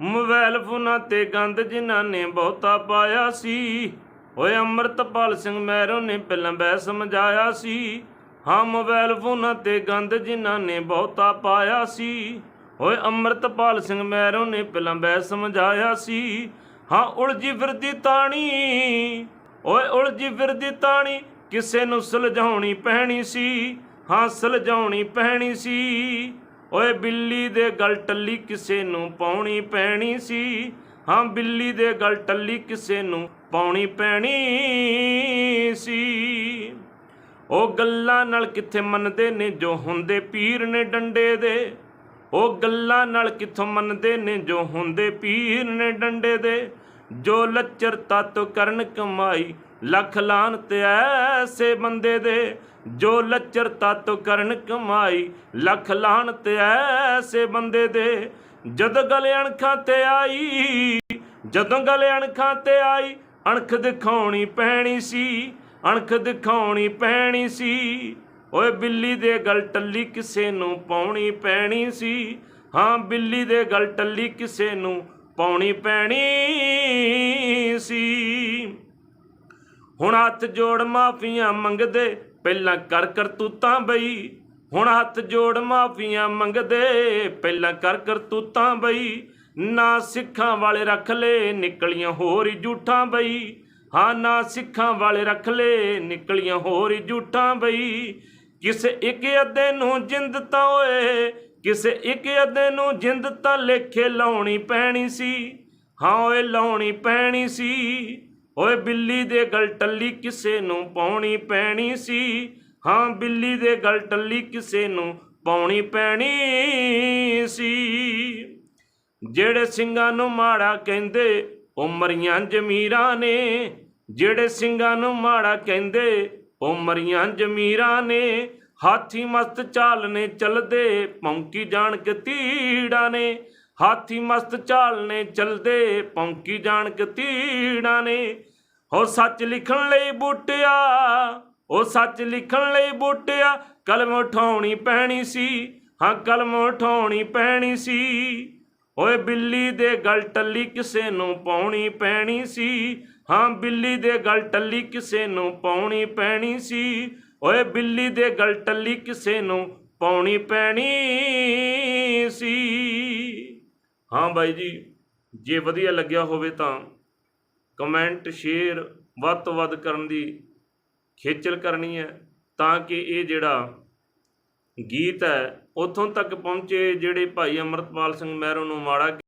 Mobile ਫੋਨਾਂ ਤੇ ਗੰਦ ਜਿਨ੍ਹਾਂ ਨੇ ਬਹੁਤਾ ਪਾਇਆ ਸੀ। ਓਏ ਅੰਮ੍ਰਿਤਪਾਲ ਸਿੰਘ ਮਹਿਰੋ ਨੇ ਪਹਿਲਾਂ ਬੈ ਸਮਝਾਇਆ ਸੀ। ਹਾਂ ਮੋਬਾਈਲ ਫੋਨਾਂ ਤੇ ਗੰਦ ਜਿਨ੍ਹਾਂ ਨੇ ਬਹੁਤਾ ਪਾਇਆ ਸੀ। ਓਏ ਅੰਮ੍ਰਿਤਪਾਲ ਸਿੰਘ ਮਹਿਰੋ ਨੇ ਪਹਿਲਾਂ ਬੈ ਸਮਝਾਇਆ ਸੀ। ਹਾਂ, ਉਲਝੀ ਫਿਰਦੀ ਤਾਣੀ। ਓਏ ਉਲਝੀ ਫਿਰਦੀ ਤਾਣੀ, ਕਿਸੇ ਨੂੰ ਸੁਲਝਾਉਣੀ ਪੈਣੀ ਸੀ। ਹਾਂ, ਸੁਲਝਾਉਣੀ ਪੈਣੀ ਸੀ। ਓਏ ਬਿੱਲੀ ਦੇ ਗਲ ਟੱਲੀ ਕਿਸੇ ਨੂੰ ਪਾਉਣੀ ਪੈਣੀ ਸੀ। ਹਾਂ, ਬਿੱਲੀ ਦੇ ਗਲ ਟੱਲੀ ਕਿਸੇ ਨੂੰ ਪਾਉਣੀ ਪੈਣੀ ਸੀ। ਉਹ ਗੱਲਾਂ ਨਾਲ ਕਿੱਥੇ ਮੰਨਦੇ ਨੇ ਜੋ ਹੁੰਦੇ ਪੀਰ ਨੇ ਡੰਡੇ ਦੇ? ਉਹ ਗੱਲਾਂ ਨਾਲ ਕਿੱਥੋਂ ਮੰਨਦੇ ਨੇ ਜੋ ਹੁੰਦੇ ਪੀਰ ਨੇ ਡੰਡੇ ਦੇ? ਜੋ ਲੱਚਰਤਾ ਤੋਂ ਕਰਨ ਕਮਾਈ ਲੱਖ ਲਾਨਤ ਐਸੇ ਬੰਦੇ ਦੇ ਜੋ ਲੱਚਰਤਾ ਤੋਂ ਕਰਨ ਕਮਾਈ। ਲੱਖ ਲਾਨਤ ਐਸੇ ਬੰਦੇ ਦੇ ਜਦ ਗਲ ਅਣਖਾਂ ਤੇ ਆਈ, ਜਦੋਂ ਗਲ ਅਣਖਾਂ ਤੇ ਆਈ, ਅਣਖ ਦਿਖਾਉਣੀ ਪੈਣੀ ਸੀ, ਅਣਖ ਦਿਖਾਉਣੀ ਪੈਣੀ ਸੀ। ਓਏ ਬਿੱਲੀ ਦੇ ਗਲ ਟੱਲੀ ਕਿਸੇ ਨੂੰ ਪਾਉਣੀ ਪੈਣੀ ਸੀ। ਹਾਂ, ਬਿੱਲੀ ਦੇ ਗਲ ਟੱਲੀ ਕਿਸੇ ਨੂੰ ਪਾਉਣੀ ਪੈਣੀ ਸੀ। ਹੁਣ ਹੱਥ ਜੋੜ ਮਾਫੀਆਂ ਮੰਗਦੇ, ਪਹਿਲਾਂ ਕਰ ਕਰਤੂਤਾਂ ਬਈ। ਹੁਣ ਹੱਥ ਜੋੜ ਮਾਫੀਆਂ ਮੰਗਦੇ, ਪਹਿਲਾਂ ਕਰ ਕਰਤੂਤਾਂ ਬਈ। ਨਾ ਸਿੱਖਾਂ ਵਾਲੇ ਰੱਖ ਲੈ, ਨਿਕਲੀਆਂ ਹੋਰ ਹੀ ਝੂਠਾਂ ਬਈ। ਹਾਂ, ਨਾ ਸਿੱਖਾਂ ਵਾਲੇ ਰੱਖ ਲੈ, ਨਿਕਲੀਆਂ ਹੋਰ ਹੀ ਝੂਠਾਂ ਬਈ। ਕਿਸੇ ਇੱਕ ਅੱਧੇ ਨੂੰ ਜਿੰਦ ਤਾਂ ਓਏ, ਕਿਸੇ ਇੱਕ ਅੱਧੇ ਨੂੰ ਜਿੰਦ ਤਾਂ ਲੇਖੇ ਲਾਉਣੀ ਪੈਣੀ ਸੀ। ਹਾਂ, ਓਏ, ਲਾਉਣੀ ਪੈਣੀ ਸੀ। ਓਏ ਬਿੱਲੀ ਦੇ ਗਲ ਟੱਲੀ ਕਿਸੇ ਨੂੰ ਪਾਉਣੀ ਪੈਣੀ ਸੀ। ਹਾਂ, ਬਿੱਲੀ ਦੇ ਗਲ ਟੱਲੀ ਕਿਸੇ ਨੂੰ ਪਾਉਣੀ ਪੈਣੀ ਸੀ। ਜਿਹੜੇ ਸਿੰਘਾਂ ਨੂੰ ਮਾੜਾ ਕਹਿੰਦੇ, ਉਹ ਮਰੀਆਂ ਜ਼ਮੀਰਾਂ ਨੇ। ਜਿਹੜੇ ਸਿੰਘਾਂ ਨੂੰ ਮਾੜਾ ਕਹਿੰਦੇ, ਉਹ ਮਰੀਆਂ ਜ਼ਮੀਰਾਂ ਨੇ। ਹਾਥੀ ਮਸਤ ਚਾਲ ਨੇ ਚਲਦੇ, ਪੌਂਕੀ ਜਾਣ ਕੇ ਤੀੜਾਂ ਨੇ। ਹਾਥੀ ਮਸਤ ਚਾਲ ਨੇ ਚਲਦੇ, ਪੌਂਕੀ ਜਾਣ ਕੇ ਤੀੜਾਂ ਨੇ। ਹੋ ਸੱਚ ਲਿਖਣ ਲਈ ਬੁੱਟਿਆ ਉਹ ਸੱਚ ਲਿਖਣ ਲਈ ਬੁੱਟਿਆ, ਕਲਮ ਉਠਾਉਣੀ ਪੈਣੀ ਸੀ। ਹਾਂ, ਕਲਮ ਉਠਾਉਣੀ ਪੈਣੀ ਸੀ। ਓਏ ਬਿੱਲੀ ਦੇ ਗਲ ਟੱਲੀ ਕਿਸੇ ਨੂੰ ਪਾਉਣੀ ਪੈਣੀ ਸੀ। ਹਾਂ, ਬਿੱਲੀ ਦੇ ਗਲ ਟੱਲੀ ਕਿਸੇ ਨੂੰ ਪਾਉਣੀ ਪੈਣੀ ਸੀ। ਓਏ ਬਿੱਲੀ ਦੇ ਗਲ ਟੱਲੀ ਕਿਸੇ ਨੂੰ ਪਾਉਣੀ ਪੈਣੀ ਸੀ। ਹਾਂ ਬਾਈ ਜੀ, ਜੇ ਵਧੀਆ ਲੱਗਿਆ ਹੋਵੇ ਤਾਂ ਕਮੈਂਟ ਸ਼ੇਅਰ ਵੱਧ ਤੋਂ ਵੱਧ ਕਰਨ ਦੀ ਖੇਚਲ ਕਰਨੀ ਹੈ ਤਾਂ ਕਿ ਇਹ ਜਿਹੜਾ ਗੀਤ ਹੈ, ਉਥੋਂ ਤੱਕ ਪਹੁੰਚੇ ਜਿਹੜੇ ਭਾਈ ਅਮਰਤਪਾਲ ਸਿੰਘ ਮਹਿਰੋਂ ਨੂੰ ਮਾੜਾ